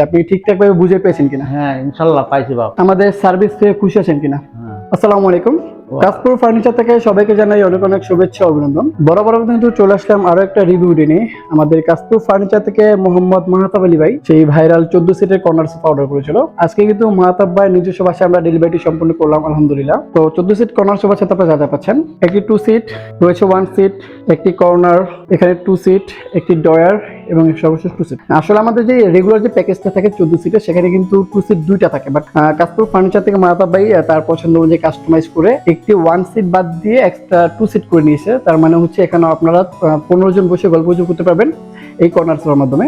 আপনি ঠিকঠাক ভাবে বুঝে পেয়েছেন কিনা? হ্যাঁ ইনশাল্লাহ পাইছি বাবা আমাদের সার্ভিস থেকে খুশি আছেন কিনা? হ্যাঁ। আসসালামু আলাইকুম। কাশপুর ফার্নিচার থেকে সবাইকে জানাই অনেক অনেক শুভেচ্ছা, অভিনন্দন। বরাবর কিন্তু চলে আসলাম আরও একটা রিভিউ নিয়ে। আমাদের কাশপুর ফার্নিচার থেকে মোহাম্মদ মাহাতাব আলী ভাই, সেই ভাইরাল চোদ্দ সিটের কর্নার সোফা অর্ডার করেছিল। আজকে কিন্তু মাহাতাব ভাই নিজস্ব বাসায় আমরা ডেলিভারিটি সম্পূর্ণ করলাম, আলহামদুলিল্লাহ। তো চোদ্দ সিট কর্নার সোফার সাথে আপনারা যা পাচ্ছেন, একটি টু সিট রয়েছে ওয়ান সিট একটি কর্নার এখানে টু সিট একটি ডয়ার এবং সর্বশেষ টু সিট আসলে আমাদের যে রেগুলার যে প্যাকেজটা থাকে চোদ্দ সিটের সেখানে কিন্তু টু সিট দুইটা থাকে। বাট কাশপুর ফার্নিচার থেকে মাহাতাব ভাই তার পছন্দ অনুযায়ী কাস্টমাইজ করে একটি ওয়ান সিট বাদ দিয়ে এক্সট্রা টু সিট করে নিয়েছে। তার মানে হচ্ছে এখানে আপনারা পনেরো জন বসে গল্প করতে পারবেন এই কর্নার মাধ্যমে।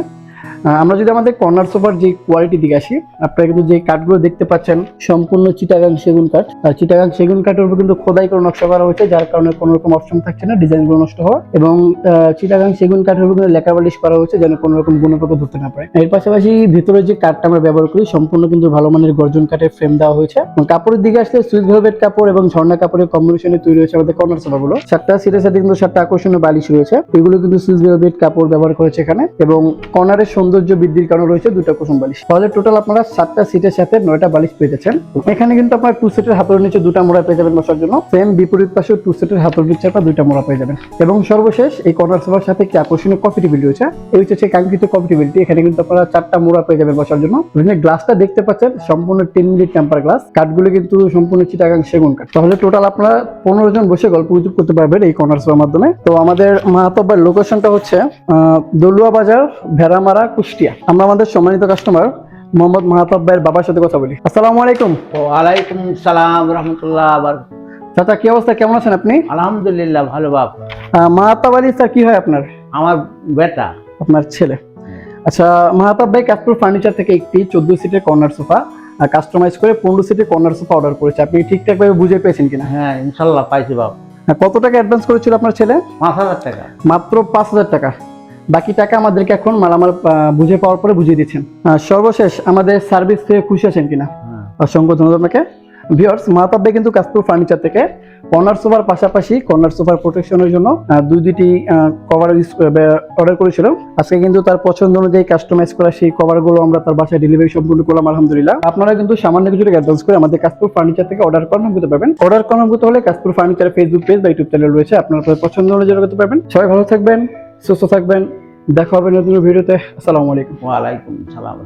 আমরা যদি আমাদের কর্নার সোফার যে কোয়ালিটি দিকে আসি, আপনারা কিন্তু যে কাঠগুলো দেখতে পাচ্ছেন, সম্পূর্ণ চিটাগাং সেগুন কাঠ আর চিটাগাং সেগুন কাঠের উপর কিন্তু খোদাই করে নকশা করা হয়েছে, যার কারণে কোনো রকম অপশন থাকছে না ডিজাইনগুলো নষ্ট হওয়ার। এবং চিটাগাং সেগুন কাঠের উপর কিন্তু লেখা বালিশ করা হয়েছে, যেন কোনো রকম গুণপক্ষ ধরতে না পারে। এর পাশাপাশি ভিতরে যে কাঠটা আমরা ব্যবহার করি, সম্পূর্ণ কিন্তু ভালো মানের গর্জন কাঠের ফ্রেম দেওয়া হয়েছে। কাপড়ের দিকে আসলে সুইচ ভেলভেট কাপড় এবং ঝর্ণা কাপড়ের কম্বিনেশনে তৈরি হয়েছে আমাদের কর্নার সোফাগুলো সাতটা সিটের সাথে কিন্তু সাতটা আকর্ষণীয় বালিশ রয়েছে। এগুলো কিন্তু সুইচ ভেলভেট কাপড় ব্যবহার করেছে এখানে। এবং কর্নারের সৌন্দর্য বৃদ্ধির কারণে রয়েছে দুটো কুসুম বালিশ। তাহলে টোটাল আপনারা সাতটা সিটের সাথে নয়টা বালিশ পেয়ে যাচ্ছেন। এখানে কিন্তু আপনার টু সিটের হাতের নিচে দুটা মোড়া পেয়ে যাবেন বসার জন্য। সেম বিপরীত পাশে টু সিটের হাতের নিচে আপনার দুইটা মোড়া পেয়ে যাবেন। এবং সর্বশেষ এই কর্নার সোফার সাথে একটি আকর্ষণীয় কফি টেবিল রয়েছে। এই হচ্ছে সেই কাঙ্ক্ষিত কফি টেবিলটি এখানে কিন্তু আপনারা চারটা মোড়া পেয়ে যাবেন বসার জন্য। গ্লাসটা দেখতে পাচ্ছেন, সম্পূর্ণ টেন মিনিট টেম্পার গ্লাস কাঠগুলো কিন্তু সম্পূর্ণ চিটাগাং সেগুন কাঠ। তাহলে টোটাল আপনারা পনেরো জন বসে গল্প গুজব করতে পারবেন এই কর্নার সোফার মাধ্যমে। তো আমাদের মাহাতব্বার লোকেশনটা হচ্ছে দলুয়া বাজার, ভেড়ামারা কুষ্টিয়া। আমরা আমাদের সম্মানিত কাস্টমার মোহাম্মদ মাহাতব্বাইয়ের বাবার সাথে কথা বলি। আসসালামু আলাইকুম। ওয়ালাইকুম সালাম রহমতুল্লাহ চাচা কি অবস্থা? কেমন আছেন আপনি? আলহামদুলিল্লাহ ভালো বাপ। মাহাতাব আলী স্যার কি হয় আপনার? আমার বেটা। আপনার ছেলে। আচ্ছা মাহাতাব ভাই কাশপুর ফার্নিচার থেকে একটি চোদ্দ সিটের কর্নার সোফা কাস্টমাইজ করে পনেরো সিটের কর্নার সোফা অর্ডার করেছে। আপনি ঠিকঠাক ভাবে বুঝে পেয়েছেন কিনা? হ্যাঁ ইনশাল্লাহ পাইছি বাপ। কত টাকা অ্যাডভান্স করেছিল আপনার ছেলে? পাঁচ হাজার টাকা। মাত্র পাঁচ হাজার টাকা। বাকি টাকা আমাদেরকে এখন মালামাল বুঝে পাওয়ার পরে বুঝিয়ে দিচ্ছেন। সর্বশেষ আমাদের সার্ভিস থেকে খুশি আছেন কিনা? হ্যাঁ। অসংখ্য ধন্যবাদ আপনাকে। ভিওর্স মাহতাব ভাই কিন্তু কাশপুর ফার্নিচার থেকে। কর্নার সোফার পাশাপাশি কর্নার সোফার প্রোটেকশনের জন্য দুই দুটি কভার অর্ডার করেছিল। আজকে কিন্তু তার পছন্দ অনুযায়ী কাস্টমাইজ করা সেই কভারগুলো আমরা তার বাসায় ডেলিভারি সম্পূর্ণ করলাম আলহামদুলিল্লাহ। আপনারা কিন্তু সামান্য কিছু অ্যাডভান্স করে আমাদের কাশপুর ফার্নিচার থেকে অর্ডার করানো করতে পারবেন। অর্ডার করানো করতে হলে কাশপুর ফার্নিচার ফেসবুক পেজ বা ইউটিউব চ্যানেল রয়েছে আপনারা পছন্দ অনুযায়ী করতে পারবেন। সবাই ভালো থাকবেন। সুস্থ থাকবেন দেখা হবে নতুন ভিডিওতে। আসসালামু আলাইকুম। ওয়ালাইকুম সালাম।